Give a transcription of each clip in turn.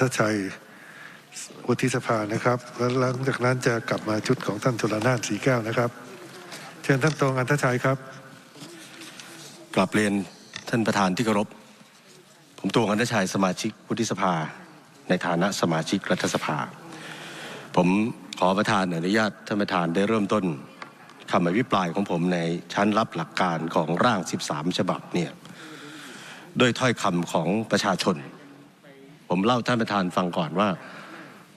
ท่าชัยวุฒิสภานะครับแล้วหลังจากนั้นจะกลับมาชุดของท่านชลนานสีแก้วนะครับ เชิญท่านตรงอันทชัยครับกลับเรียนท่านประธานที่เคารพผมตัวกันทชัยสมาชิกวุฒิสภา ในฐานะสมาชิกรัฐสภา ผมขอประธานอนุญาตท่านประธานได้เริ่มต้นคำอภิปรายของผมในชั้นรับหลักการของร่าง 13 ฉบับเนี่ยด้วยถ้อยคำของประชาชน ผมเล่าท่านประธานฟังก่อนว่า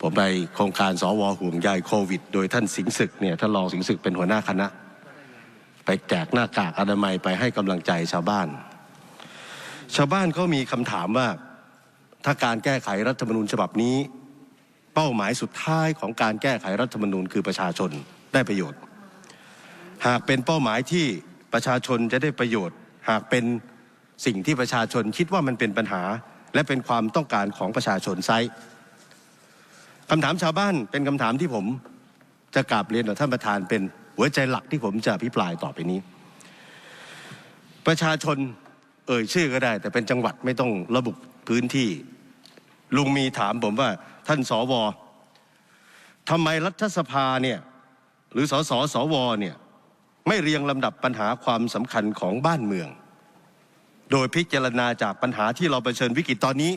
ผมไปโครงการสวห่วงใยโควิด โดยท่านสิงศึกเนี่ยท่านรองสิงศึกเป็นหัวหน้าคณะ ไปแจกหน้ากากอนามัยไปให้กำลังใจชาวบ้าน ชาวบ้านเขามีคำถามว่าถ้าการแก้ไขรัฐธรรมนูญฉบับนี้ เป้าหมายสุดท้ายของการแก้ไขรัฐธรรมนูญคือประชาชนได้ประโยชน์ หากเป็นเป้าหมายที่ประชาชนจะได้ประโยชน์ หากเป็นสิ่งที่ประชาชนคิดว่ามันเป็นปัญหา และเป็นความต้องการของประชาชนไซคำถามชาวบ้านเป็นคำถามที่ผมจะกราบเรียนต่อท่านประธานเป็นหัวใจหลักที่ผมจะอภิปรายต่อไปนี้ ประชาชนเอ่ยชื่อก็ได้ แต่เป็นจังหวัดไม่ต้องระบุพื้นที่ ลุงมีถามผมว่าท่านสวทำไมรัฐสภาเนี่ยหรือสสสวเนี่ยไม่เรียงลำดับปัญหาความสำคัญของบ้านเมือง โดยพิจารณาจากปัญหาที่เราเผชิญวิกฤตตอนนี้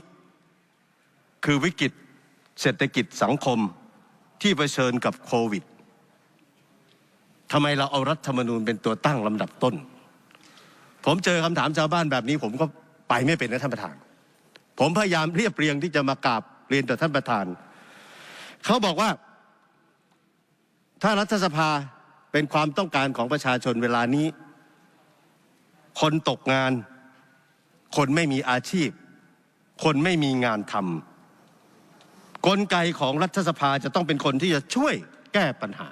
คือวิกฤตเศรษฐกิจสังคมที่เผชิญกับโควิดทำไมเราเอารัฐธรรมนูญเป็นตัวตั้งลำดับต้น ผมเจอคำถามชาวบ้านแบบนี้ ผมก็ไปไม่เป็นนะท่านประธาน ผมพยายามเรียบเรียงที่จะมากราบเรียนต่อท่านประธาน เขาบอกว่า ถ้ารัฐสภาเป็นความต้องการของประชาชนเวลานี้ คนตกงาน คนไม่มีอาชีพ คนไม่มีงานทำกลไกของรัฐสภาจะต้องเป็นคนที่จะช่วยแก้ปัญหา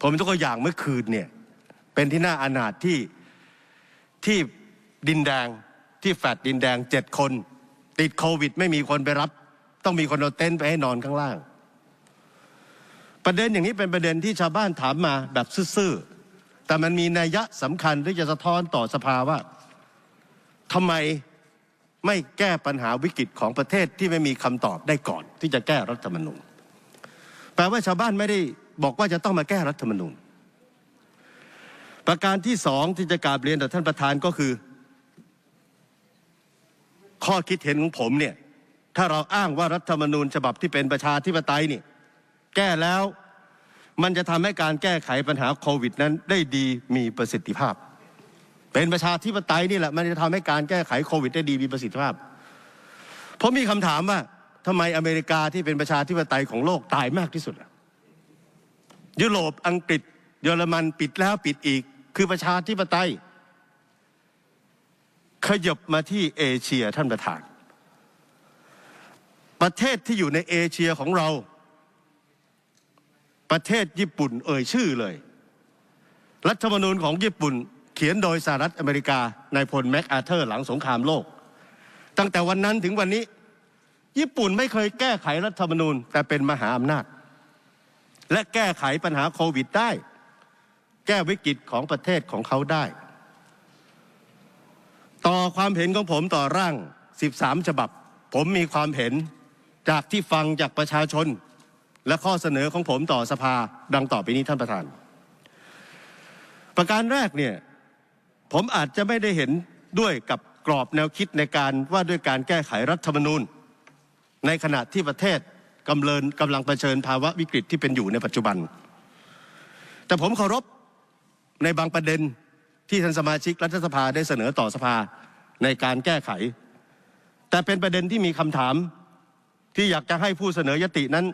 ผมยกตัวอย่างเมื่อคืนเนี่ยเป็นที่น่าอนาถที่ที่ดินแดงที่แฟลตดินแดงเจ็ดคน ติดโควิด ไม่มีคนไปรับ ต้องมีคนเอาเต็นท์ไปให้นอนข้างล่าง ประเด็นอย่างนี้เป็นประเด็นที่ชาวบ้านถามมาแบบซื่อๆแต่มันมีนัยยะสำคัญที่จะสะท้อนต่อสภาว่า ทำไมไม่แก้ปัญหาวิกฤตของประเทศที่ไม่มีคำตอบได้ก่อน ที่จะแก้รัฐธรรมนูญแปลว่าชาวบ้านไม่ได้บอกว่าจะต้องมาแก้รัฐธรรมนูญประการที่สองที่จะกราบเรียนต่อท่านประธานก็คือ ข้อคิดเห็นของผมเนี่ยถ้าเราอ้างว่ารัฐธรรมนูญฉบับที่เป็นประชาธิปไตยนี่แก้แล้วมันจะทำให้การแก้ไขปัญหาโควิดนั้นได้ดีมีประสิทธิภาพ เป็นประชาธิปไตยนี่แหละมันจะทำให้การแก้ไขโควิดได้ดีมีประสิทธิภาพผมมีคำถามว่าทำไมอเมริกาที่เป็นประชาธิปไตยของโลกตายมากที่สุดล่ะยุโรปอังกฤษ เยอรมันปิดแล้วปิดอีก คือประชาธิปไตย ขยบมาที่เอเชียท่านประธาน ประเทศที่อยู่ในเอเชียของเรา ประเทศญี่ปุ่นเอ่ยชื่อเลย รัฐธรรมนูญของญี่ปุ่น ขียนโดยสหรัฐอเมริกานายพลแมคอาเธอร์หลังสงครามโลก ตั้งแต่วันนั้นถึงวันนี้ ญี่ปุ่นไม่เคยแก้ไขรัฐธรรมนูญ แต่เป็นมหาอำนาจ และแก้ไขปัญหาโควิดได้ แก้วิกฤตของประเทศของเขาได้ ต่อความเห็นของผมต่อร่าง 13 ฉบับ ผมมีความเห็นจากที่ฟังจากประชาชน และข้อเสนอของผมต่อสภาดังต่อไปนี้ท่านประธาน ประการแรกเนี่ย ผมอาจจะไม่ได้เห็นด้วยกับกรอบแนวคิดในการว่าด้วยการแก้ไขรัฐธรรมนูญในขณะที่ประเทศกำเริญกำลังเผชิญภาวะวิกฤตที่เป็นอยู่ในปัจจุบัน แต่ผมเคารพในบางประเด็นที่ท่านสมาชิกรัฐสภาได้เสนอต่อสภาในการแก้ไข แต่เป็นประเด็นที่มีคำถามที่อยากจะให้ผู้เสนอยตินั้น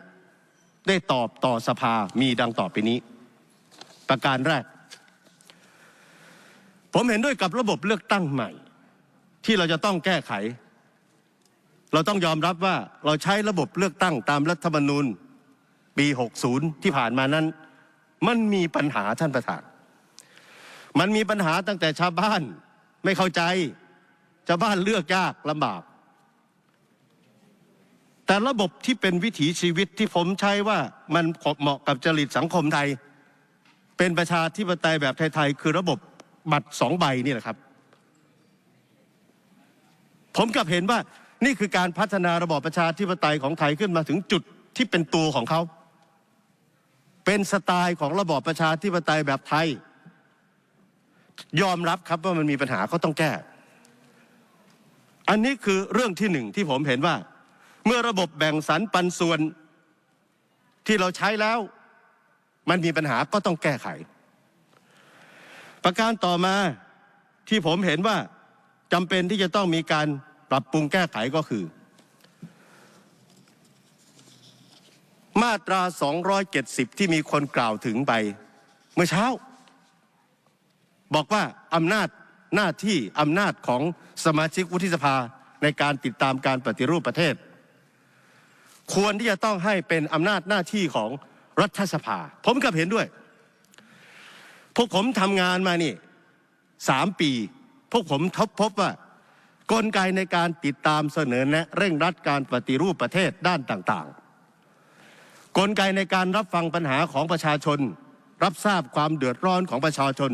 ได้ตอบต่อสภามีดังต่อไปนี้ ประการแรก ผมเห็นด้วยกับระบบเลือกตั้งใหม่ ที่เราจะต้องแก้ไข เราต้องยอมรับว่าเราใช้ระบบเลือกตั้งตามรัฐธรรมนูญปี 60 ที่ผ่านมานั้น มันมีปัญหาท่านประธาน มันมีปัญหาตั้งแต่ชาวบ้านไม่เข้าใจชาวบ้านเลือกยากลำบาก แต่ระบบที่เป็นวิถีชีวิตที่ผมใช้ว่ามันเหมาะกับจริตสังคมไทย เป็นประชาธิปไตยแบบไทยๆคือระบบ บัตรสองใบนี่แหละครับ ผมกลับเห็นว่านี่คือการพัฒนาระบอบประชาธิปไตยของไทยขึ้นมาถึงจุดที่เป็นตัวของเขา เป็นสไตล์ของระบอบประชาธิปไตยแบบไทย ยอมรับครับว่ามันมีปัญหาเขาต้องแก้ อันนี้คือเรื่องที่หนึ่งที่ผมเห็นว่า เมื่อระบบแบ่งสรรปันส่วนที่เราใช้แล้ว มันมีปัญหาก็ต้องแก้ไข ประการต่อมาที่ผมเห็นว่าจำเป็นที่จะต้องมีการปรับปรุงแก้ไขก็คือ มาตรา 270 ที่มีคนกล่าวถึงไป เมื่อเช้า บอกว่าอำนาจหน้าที่อำนาจของสมาชิกวุฒิสภาในการติดตามการปฏิรูปประเทศ ควรที่จะต้องให้เป็นอำนาจหน้าที่ของรัฐสภา ผมกับเห็นด้วย พวกผมทำงานมานี่สามปี พวกผมทบพบว่ากลไกในการติดตามเสนอแนะเร่งรัดการปฏิรูปประเทศด้านต่างๆ กลไกในการรับฟังปัญหาของประชาชน รับทราบความเดือดร้อนของประชาชน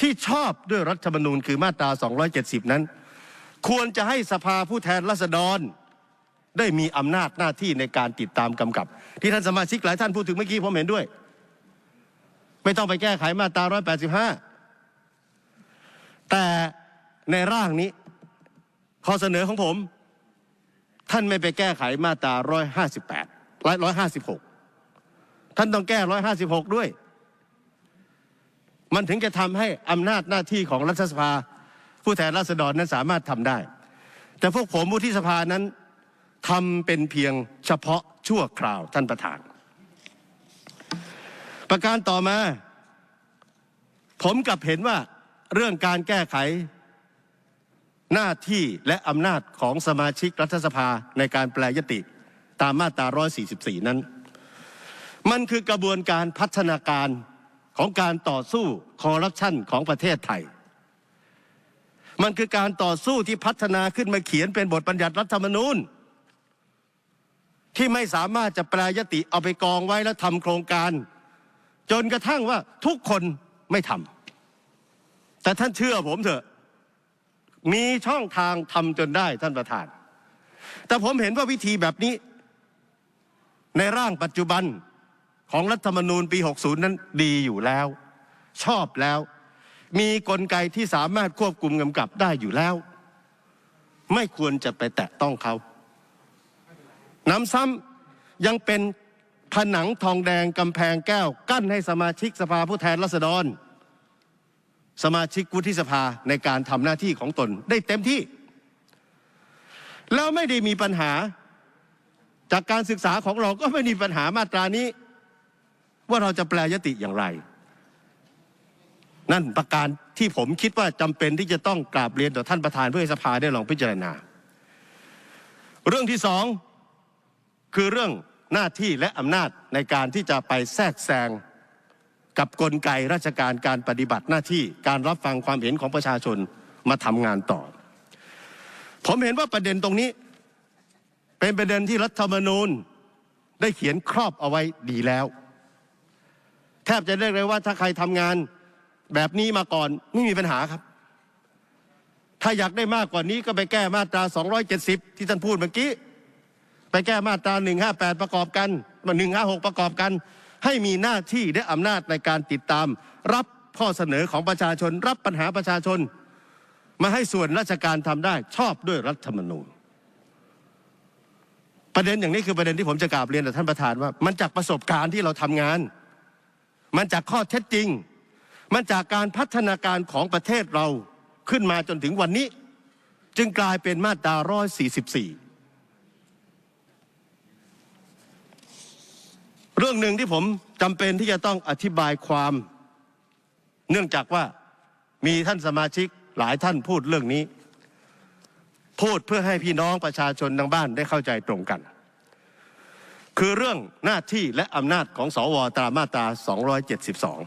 ที่ชอบด้วยรัฐธรรมนูญคือมาตรา 270 นั้น ควรจะให้สภาผู้แทนราษฎร ได้มีอำนาจหน้าที่ในการติดตามกำกับ ที่ท่านสมาชิกหลายท่านพูดถึงเมื่อกี้ผมเห็นด้วย ไม่ต้องไปแก้ไขมาตรา185แต่ในร่างนี้ข้อเสนอของผม ท่านไม่ไปแก้ไขมาตรา158 156ท่านต้องแก้156ด้วย มันถึงจะทำให้อำนาจหน้าที่ของรัฐสภา ผู้แทนราษฎรนั้นสามารถทำได้ แต่พวกผมวุฒิสภานั้นทำเป็นเพียงเฉพาะชั่วคราวท่านประธาน ประการต่อมา ผมกลับเห็นว่าเรื่องการแก้ไข หน้าที่และอำนาจของสมาชิกรัฐสภาในการแปลยติตามมาตรา 144 นั้น มันคือกระบวนการพัฒนาการของการต่อสู้คอร์รัปชันของประเทศไทย มันคือการต่อสู้ที่พัฒนาขึ้นมาเขียนเป็นบทบัญญัติรัฐธรรมนูญที่ไม่สามารถจะแปลยติเอาไปกองไว้แล้วทำโครงการ จนกระทั่งว่าทุกคนไม่ทำแต่ท่านเชื่อผมเถอะ มีช่องทางทำจนได้ท่านประธาน แต่ผมเห็นว่าวิธีแบบนี้ ในร่างปัจจุบันของรัฐธรรมนูญปี 60 นั้นดีอยู่แล้ว ชอบแล้ว มีกลไกที่สามารถควบคุมกำกับได้อยู่แล้ว ไม่ควรจะไปแตะต้องเขาน้ำซ้ำยังเป็น ผนังทองแดงกำแพงแก้ว กั้นให้สมาชิกสภาผู้แทนราษฎร สมาชิกวุฒิสภาในการทำหน้าที่ของตนได้เต็มที่ แล้วไม่ได้มีปัญหา จากการศึกษาของเราก็ไม่มีปัญหามาตรานี้ ว่าเราจะแปลยติอย่างไร นั่นประการที่ผมคิดว่าจำเป็นที่จะต้องกราบเรียนต่อท่านประธานเพื่อให้สภาได้ลองพิจารณา เรื่องที่สองคือเรื่อง หน้าที่และอำนาจในการที่จะไปแทรกแซงกับกลไกราชการการปฏิบัติหน้าที่การรับฟังความเห็นของประชาชนมาทำงานต่อ ผมเห็นว่าประเด็นตรงนี้ เป็นประเด็นที่รัฐธรรมนูญได้เขียนครอบเอาไว้ดีแล้ว แทบจะเรียกเลยว่าถ้าใครทำงานแบบนี้มาก่อนไม่มีปัญหาครับ ถ้าอยากได้มากกว่านี้ก็ไปแก้มาตรา 270 ที่ท่านพูดเมื่อกี้ ไปแก้มาตรา158 ประกอบกันมา156 ประกอบกัน ให้มีหน้าที่และอำนาจในการติดตาม รับข้อเสนอของประชาชน รับปัญหาประชาชน มาให้ส่วนราชการทำได้ชอบด้วยรัฐธรรมนูญ ประเด็นอย่างนี้คือประเด็นที่ผมจะกราบเรียนต่อท่านประธานว่า มันจากประสบการณ์ที่เราทำงาน มันจากข้อเท็จจริง มันจากการพัฒนาการของประเทศเราขึ้นมาจนถึงวันนี้ จึงกลายเป็นมาตรา144 เรื่องหนึ่งที่ผมจำเป็นที่จะต้องอธิบายความ เนื่องจากว่ามีท่านสมาชิกหลายท่านพูดเรื่องนี้ พูดเพื่อให้พี่น้องประชาชนทางบ้านได้เข้าใจตรงกัน คือเรื่องหน้าที่และอำนาจของสวตามมาตรา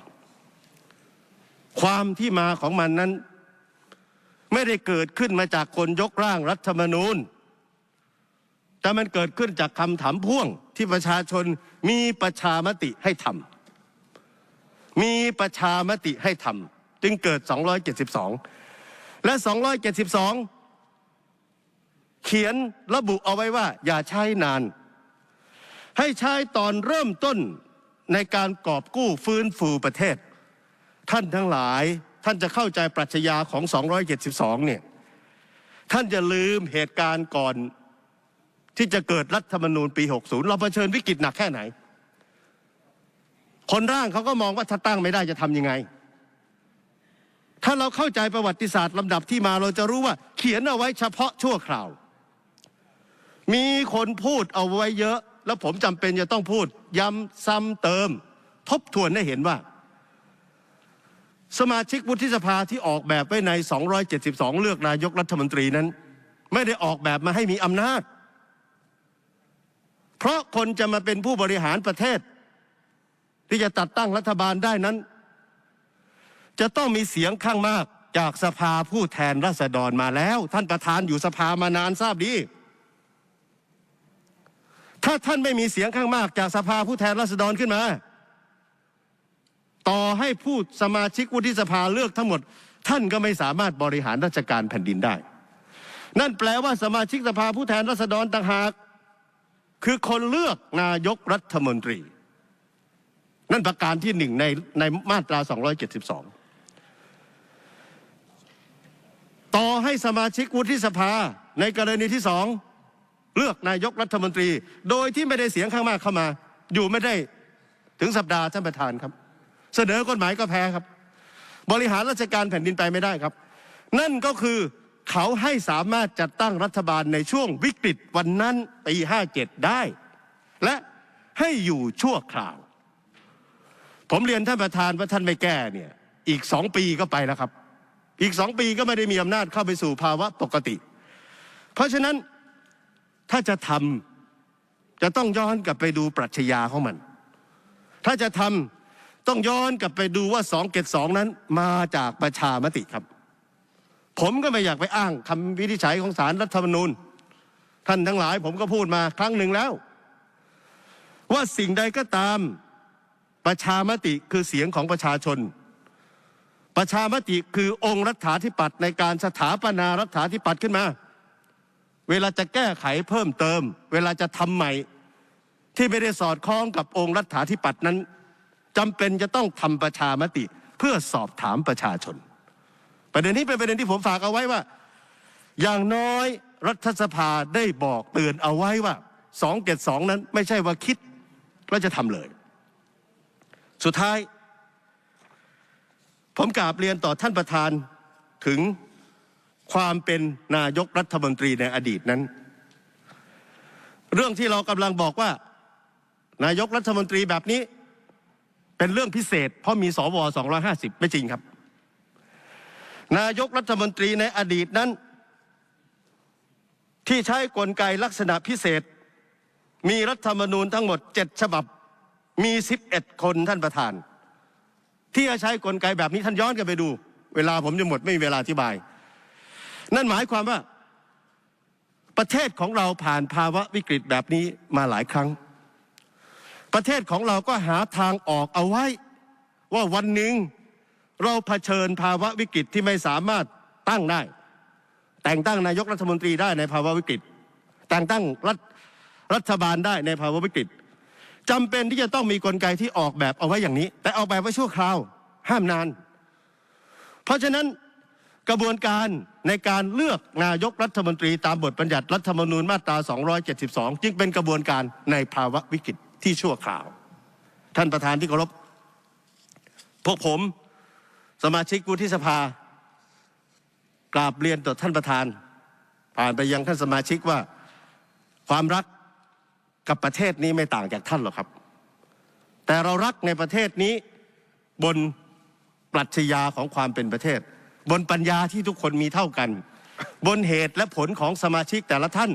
272 ความที่มาของมันนั้น ไม่ได้เกิดขึ้นมาจากคนยกร่างรัฐธรรมนูญ แต่มันเกิดขึ้นจากคำถามพ่วงที่ประชาชนมีประชามติให้ทำมีประชามติให้ทำจึงเกิด 272 และ 272 เขียนระบุเอาไว้ว่า อย่าใช้นาน ให้ใช้ตอนเริ่มต้นในการกอบกู้ฟื้นฟูประเทศ ท่านทั้งหลายท่านจะเข้าใจปรัชญาของ 272 เนี่ย ท่านจะลืมเหตุการณ์ก่อน ที่จะเกิดรัฐธรรมนูญปี 60 เราเผชิญวิกฤตหนักแค่ไหน คนร่างเขาก็มองว่าถ้าตั้งไม่ได้จะทำยังไง ถ้าเราเข้าใจประวัติศาสตร์ลำดับที่มาเราจะรู้ว่าเขียนเอาไว้เฉพาะชั่วคราว มีคนพูดเอาไว้เยอะ แล้วผมจำเป็นจะต้องพูด ย้ำซ้ำเติม ทบทวนให้เห็นว่า สมาชิกวุฒิสภาที่ออกแบบไว้ใน 272 เลือกนายกรัฐมนตรีนั้น ไม่ได้ออกแบบมาให้มีอำนาจ เพราะคนจะมาเป็นผู้บริหารประเทศ ที่จะตัดตั้งรัฐบาลได้นั้น จะต้องมีเสียงข้างมากจากสภาผู้แทนราษฎรมาแล้ว ท่านประธานอยู่สภามานานทราบดีถ้าท่านไม่มีเสียงข้างมากจากสภาผู้แทนราษฎรขึ้นมา ต่อให้ผู้สมาชิกวุฒิสภาเลือกทั้งหมด ท่านก็ไม่สามารถบริหารราชการแผ่นดินได้ นั่นแปลว่าสมาชิกสภาผู้แทนราษฎรต่างหาก คือคนเลือกนายกรัฐมนตรี นั่นประการที่หนึ่งในในมาตรา 272 ต่อให้สมาชิกวุฒิสภาในกรณีที่สองเลือกนายกรัฐมนตรี โดยที่ไม่ได้เสียงข้างมากเข้ามา อยู่ไม่ได้ถึงสัปดาห์ท่านประธานครับ เสนอกฎหมายก็แพ้ครับ บริหารราชการแผ่นดินไปไม่ได้ครับ นั่นก็คือ เขาให้สามารถจัดตั้งรัฐบาลในช่วงวิกฤตวันนั้นปี57ได้ และให้อยู่ชั่วคราว ผมเรียนท่านประธานว่าท่านไม่แก้เนี่ย อีกสองปีก็ไปแล้วครับ อีกสองปีก็ไม่ได้มีอำนาจเข้าไปสู่ภาวะปกติ เพราะฉะนั้นถ้าจะทำจะต้องย้อนกลับไปดูปรัชญาของมัน ถ้าจะทำต้องย้อนกลับไปดูว่าสองเกตสองนั้นมาจากประชามติครับ ผมก็ไม่อยากไปอ้างคำวินิจฉัยของสารรัฐธรรมนูญท่านทั้งหลายผมก็พูดมาครั้งหนึ่งแล้ว ว่าสิ่งใดก็ตามประชามติคือเสียงของประชาชน ประชามติคือองค์รัฐาธิปัตย์ในการสถาปนารัฐาธิปัตย์ขึ้นมา เวลาจะแก้ไขเพิ่มเติม เวลาจะทำใหม่ ที่ไม่ได้สอดคล้องกับองค์รัฐาธิปัตย์นั้นจำเป็นจะต้องทำประชามติเพื่อสอบถามประชาชน ประเด็นนี้เป็นประเด็นที่ผมฝากเอาไว้ว่า อย่างน้อยรัฐสภาได้บอกเตือนเอาไว้ว่า 272 นั้นไม่ใช่ว่าคิดแล้วจะทำเลย สุดท้าย ผมกราบเรียนต่อท่านประธานถึงความเป็นนายกรัฐมนตรีในอดีตนั้น เรื่องที่เรากำลังบอกว่า นายกรัฐมนตรีแบบนี้ เป็นเรื่องพิเศษ เพราะมีสว 250 ไม่จริงครับ นายกรัฐมนตรีในอดีตนั้นที่ใช้กลไกลักษณะพิเศษ มีรัฐธรรมนูญทั้งหมด7ฉบับ มี 11 คนท่านประธาน ที่จะใช้กลไกแบบนี้ท่านย้อนกันไปดู เวลาผมจะหมดไม่มีเวลาอธิบาย นั่นหมายความว่า ประเทศของเราผ่านภาวะวิกฤตแบบนี้มาหลายครั้ง ประเทศของเราก็หาทางออกเอาไว้ ว่าวันหนึ่ง เราเผชิญภาวะวิกฤตที่ไม่สามารถตั้งได้ แต่งตั้งนายกรัฐมนตรีได้ในภาวะวิกฤต แต่งตั้งรัฐรัฐบาลได้ในภาวะวิกฤตจำเป็นที่จะต้องมีกลไกที่ออกแบบเอาไว้อย่างนี้ แต่ออกแบบไว้ชั่วคราว ห้ามนาน เพราะฉะนั้นกระบวนการในการเลือกนายกรัฐมนตรีตามบทบัญญัติรัฐธรรมนูญมาตรา 272 จึงเป็นกระบวนการในภาวะวิกฤตที่ชั่วคราว ท่านประธานที่เคารพพวกผม สมาชิกวุฒิสภากราบเรียนต่อท่านประธาน ผ่านไปยังท่านสมาชิกว่า ความรักกับประเทศนี้ไม่ต่างจากท่านหรอกครับ แต่เรารักในประเทศนี้บนปรัชญาของความเป็นประเทศ บนปัญญาที่ทุกคนมีเท่ากัน บนเหตุและผลของสมาชิกแต่ละท่าน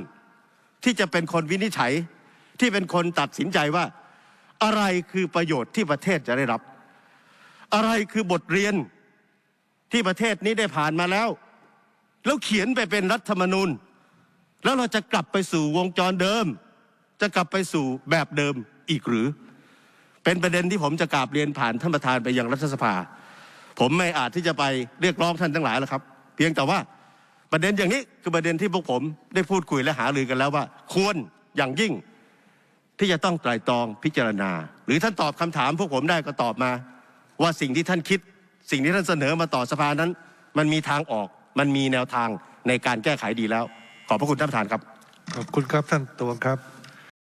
ที่จะเป็นคนวินิจฉัยที่เป็นคนตัดสินใจว่า อะไรคือประโยชน์ที่ประเทศจะได้รับ อะไรคือบทเรียน ที่ประเทศนี้ได้ผ่านมาแล้วแล้วเขียนไปเป็นรัฐธรรมนูญแล้วเราจะกลับไปสู่วงจรเดิม จะกลับไปสู่แบบเดิมอีกหรือ เป็นประเด็นที่ผมจะกราบเรียนผ่านท่านประธานไปยังรัฐสภา ผมไม่อาจที่จะไปเรียกร้องท่านทั้งหลายแล้วครับ เพียงแต่ว่าประเด็นอย่างนี้คือประเด็นที่พวกผมได้พูดคุยและหารือกันแล้วว่า ควรอย่างยิ่งที่จะต้องไตร่ตรองพิจารณา หรือท่านตอบคำถามพวกผมได้ก็ตอบมา ว่าสิ่งที่ท่านคิด สิ่งที่ท่านเสนอมาต่อสภานั้น มันมีทางออกมันมีแนวทางในการแก้ไขดีแล้ว ขอบพระคุณท่านประธานครับขอบคุณครับท่านตวงครับ